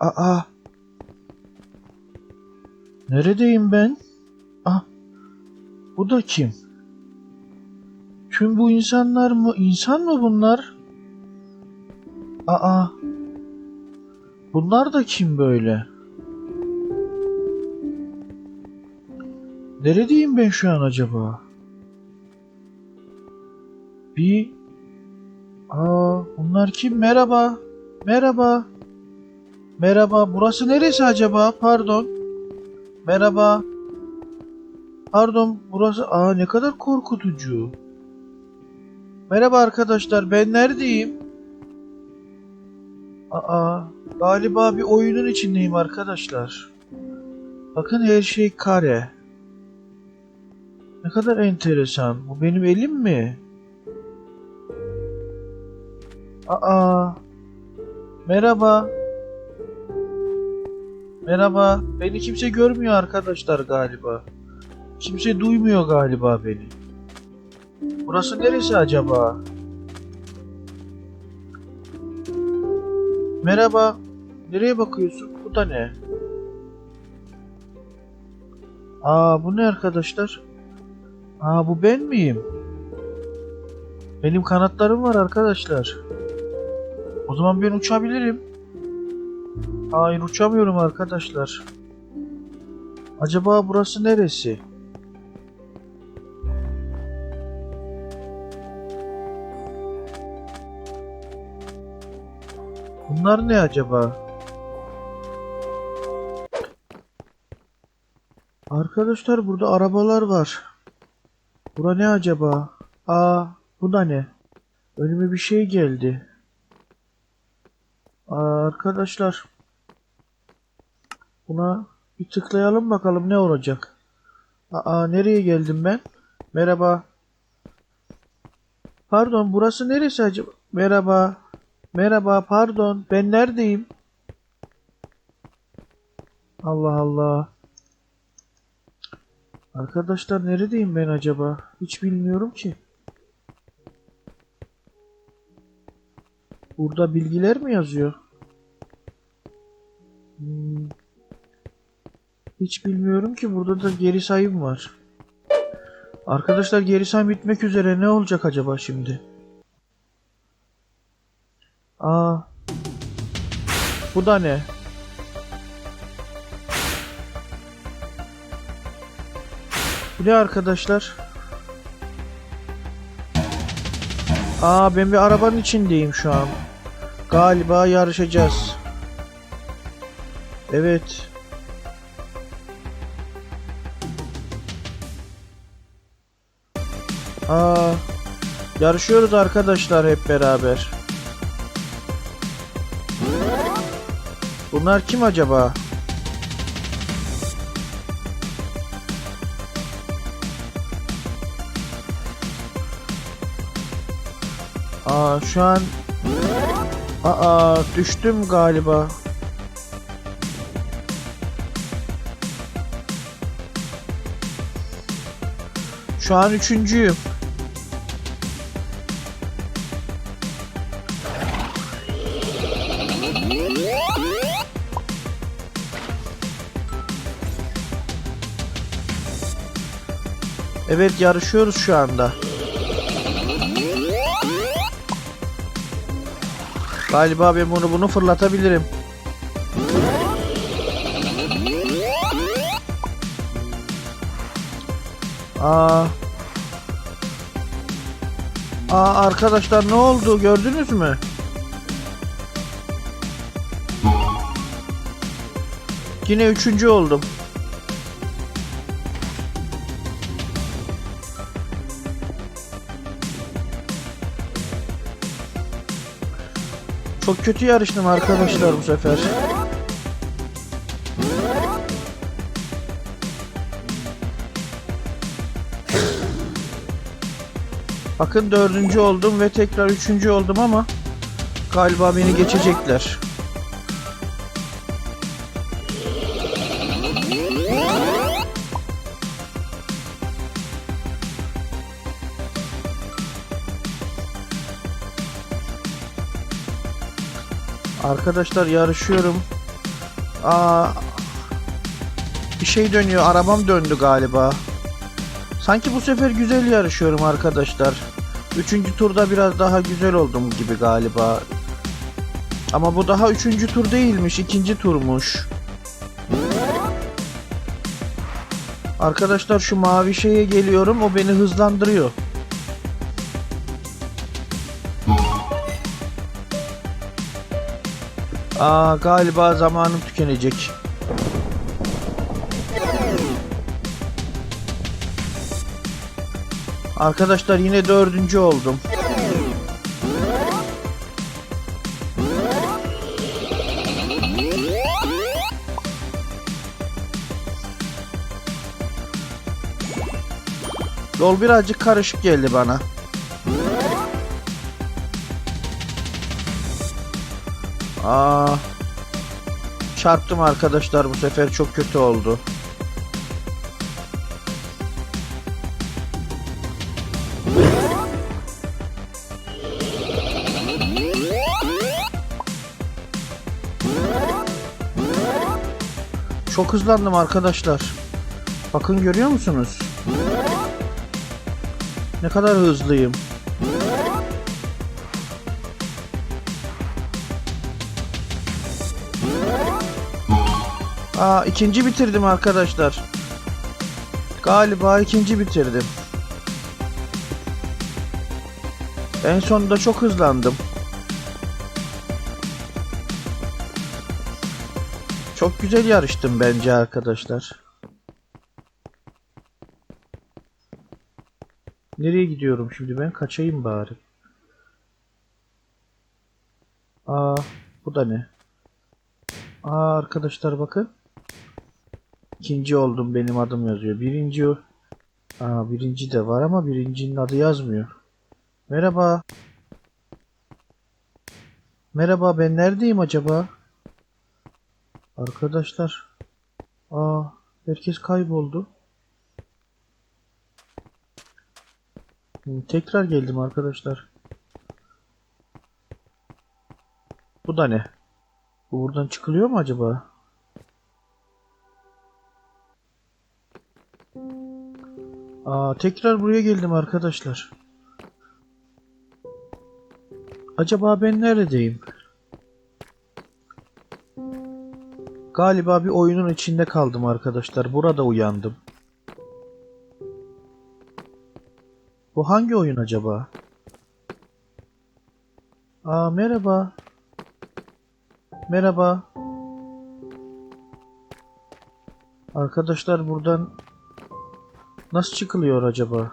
Aa. Neredeyim ben? Ah. Bu da kim? Tüm bu insanlar mı? İnsan mı bunlar? Aa. Bunlar da kim böyle? Neredeyim ben şu an acaba? Bir... Aa, bunlar kim? Merhaba. Merhaba. Merhaba. Burası neresi acaba? Pardon. Merhaba. Pardon. Burası... Aa ne kadar korkutucu. Merhaba arkadaşlar. Ben neredeyim? Aa, galiba bir oyunun içindeyim arkadaşlar. Bakın her şey kare. Ne kadar enteresan. Bu benim elim mi? Aa. Merhaba. Merhaba. Beni kimse görmüyor arkadaşlar galiba. Kimse duymuyor galiba beni. Burası neresi acaba? Merhaba. Nereye bakıyorsun? Bu da ne? Aa bu ne arkadaşlar? Aa bu ben miyim? Benim kanatlarım var arkadaşlar. O zaman ben uçabilirim. Hayır uçamıyorum arkadaşlar. Acaba burası neresi? Bunlar ne acaba? Arkadaşlar burada arabalar var. Bura ne acaba? Aa, bu da ne? Önüme bir şey geldi. Aa, arkadaşlar. Buna bir tıklayalım bakalım ne olacak. Aa, nereye geldim ben? Merhaba. Pardon, burası neresi acaba? Merhaba. Merhaba, pardon. Ben neredeyim? Allah Allah. Arkadaşlar neredeyim ben acaba? Hiç bilmiyorum ki. Burada bilgiler mi yazıyor? Hmm. Hiç bilmiyorum ki burada da geri sayım var. Arkadaşlar geri sayım bitmek üzere ne olacak acaba şimdi? Aa. Bu da ne? Bu ne arkadaşlar? Aa ben bir arabanın içindeyim şu an. Galiba yarışacağız. Evet. Aa yarışıyoruz arkadaşlar hep beraber. Bunlar kim acaba? Aa şu an Aa düştüm galiba. Şu an üçüncüyüm. Evet yarışıyoruz şu anda. Galiba ben bunu bunu fırlatabilirim. Aa. Aa arkadaşlar ne oldu gördünüz mü? Yine üçüncü oldum. Çok kötü yarıştım arkadaşlar bu sefer. Bakın dördüncü oldum ve tekrar üçüncü oldum ama galiba beni geçecekler. Arkadaşlar yarışıyorum. Aa, bir şey dönüyor. Arabam döndü galiba. Sanki bu sefer güzel yarışıyorum arkadaşlar. Üçüncü turda biraz daha güzel oldum gibi galiba. Ama bu daha üçüncü tur değilmiş. ikinci turmuş. Arkadaşlar şu mavi şeye geliyorum. O beni hızlandırıyor. Aa galiba zamanım tükenecek. Arkadaşlar yine dördüncü oldum. Yol birazcık karışık geldi bana. Aa, çarptım arkadaşlar bu sefer çok kötü oldu. Çok hızlandım arkadaşlar. Bakın görüyor musunuz? Ne kadar hızlıyım. Aa ikinci bitirdim arkadaşlar. Galiba ikinci bitirdim. En sonunda çok hızlandım. Çok güzel yarıştım bence arkadaşlar. Nereye gidiyorum şimdi ben? Kaçayım bari. Aa, bu da ne? Aa arkadaşlar bakın. İkinci oldum benim adım yazıyor. Birinci. Aa birinci de var ama birincinin adı yazmıyor. Merhaba. Merhaba ben neredeyim acaba? Arkadaşlar. Aa herkes kayboldu. Hmm, Tekrar geldim arkadaşlar. Bu da ne? Bu buradan çıkılıyor mu acaba? Aa, tekrar buraya geldim arkadaşlar. Acaba ben neredeyim? Galiba bir oyunun içinde kaldım arkadaşlar. Burada uyandım. Bu hangi oyun acaba? Aa merhaba. Merhaba. Arkadaşlar buradan nasıl çıkılıyor acaba?